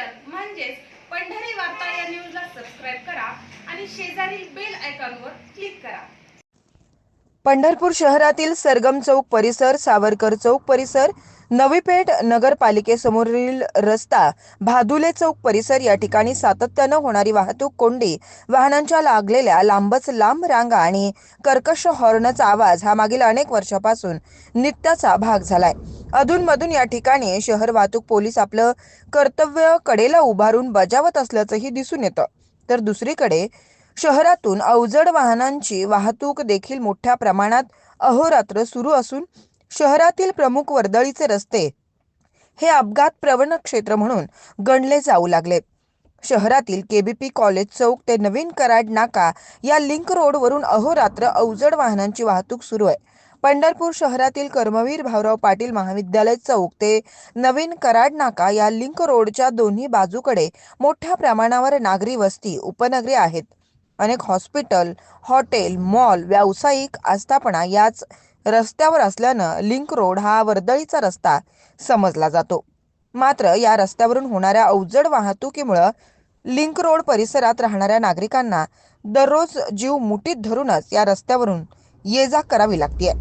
Share. म्हणजेच पंढरी वार्ता या न्यूजला सबस्क्राईब करा आणि शेजारील बेल आयकॉनवर क्लिक करा. पंढरपूर शहरातील सरगम चौक परिसर सावरकर चौक परिसर नवीपेठ नगरपालिकेसमोरील रस्ता भादुले चौक परिसर या ठिकाणी सातत्यानं होणारी वाहतूक कोंडी वाहनांच्या लागलेल्या लांबच लांब रांगा आणि कर्कश हॉर्नचा आवाज हा मागील अनेक वर्षापासून नित्याचा भाग झालाय. अधूनमधून या ठिकाणी शहर वाहतूक पोलीस आपलं कर्तव्य कडेला उभारून बजावत असल्याचंही दिसून येतं. तर दुसरीकडे शहरातून अवजड वाहनांची वाहतूक देखील मोठ्या प्रमाणात अहोरात्र सुरू असून शहरातील प्रमुख वर्दळीचे रस्ते हे अपघात प्रवण क्षेत्र म्हणून गणले जाऊ लागले. शहरातील केबीपी कॉलेज चौक ते नवीन कराड नाका या लिंक रोडवरून अहोरात्र अवजड वाहनांची वाहतूक सुरू आहे. पंढरपूर शहरातील कर्मवीर भाऊराव पाटील महाविद्यालय चौक ते नवीन कराड नाका या लिंक रोडच्या दोन्ही बाजूकडे मोठ्या प्रमाणावर नागरी वस्ती उपनगरे आहेत. अनेक हॉस्पिटल हॉटेल मॉल व्यावसायिक आस्थापना याच रस्त्यावर असल्यानं लिंक रोड हा वर्दळीचा रस्ता समजला जातो. मात्र या रस्त्यावरून होणाऱ्या अवजड वाहतुकीमुळं लिंक रोड परिसरात राहणाऱ्या नागरिकांना दररोज जीव मुठीत धरूनच या रस्त्यावरून ये जा करावी लागते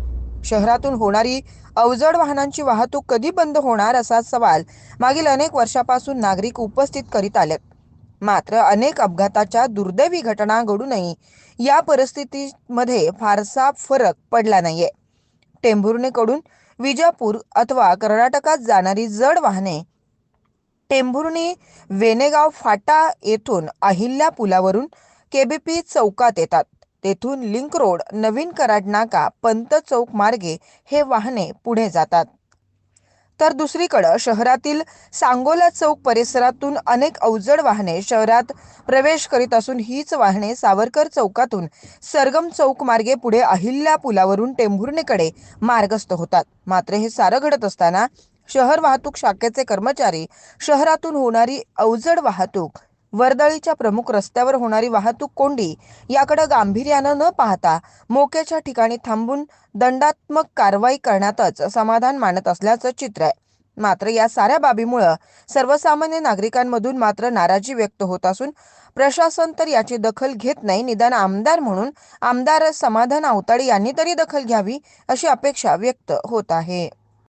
शहरातून होणारी अवजड वाहनांची वाहतूक कधी बंद होणार असा सवाल मागील अनेक वर्षापासून नागरिक उपस्थित करीत आलेत. मात्र अनेक अपघाताच्या दुर्दैवी घटना घडूनही या परिस्थितीमध्ये फारसा फरक पडला नाहीये. टेंभुर्णीकडून विजापूर अथवा कर्नाटकात जाणारी जड वाहने टेंभुर्णी वेनेगाव फाटा येथून अहिल्या पुलावरून केबीपी चौकात येतात. तेथून लिंक रोड नवीन कराड नाका पंत चौक मार्गे हे वाहने पुढे जातात. तर दुसरीकडं शहरातील सांगोला चौक परिसरातून अनेक अवजड वाहने शहरात प्रवेश करीत असून हीच वाहने सावरकर चौकातून सरगम चौक मार्गे पुढे अहिल्या पुलावरून टेंभुर्णीकडे मार्गस्थ होतात. मात्र हे सारं घडत असताना शहर वाहतूक शाखेचे कर्मचारी शहरातून होणारी अवजड वाहतूक वर्दळीच्या प्रमुख रस्त्यावर होणारी वाहतूक कोंडी याकडे गांभीर्यानं न पाहता मोक्याच्या ठिकाणी थांबून दंडात्मक कारवाई करण्यातच समाधान मानत असल्याचं चित्र आहे. मात्र या साऱ्या बाबीमुळं सर्वसामान्य नागरिकांमधून मात्र नाराजी व्यक्त होत असून प्रशासन तर याची दखल घेत नाही. निदान आमदार म्हणून आमदार समाधान आवताडे यांनी तरी दखल घ्यावी अशी अपेक्षा व्यक्त होत आहे.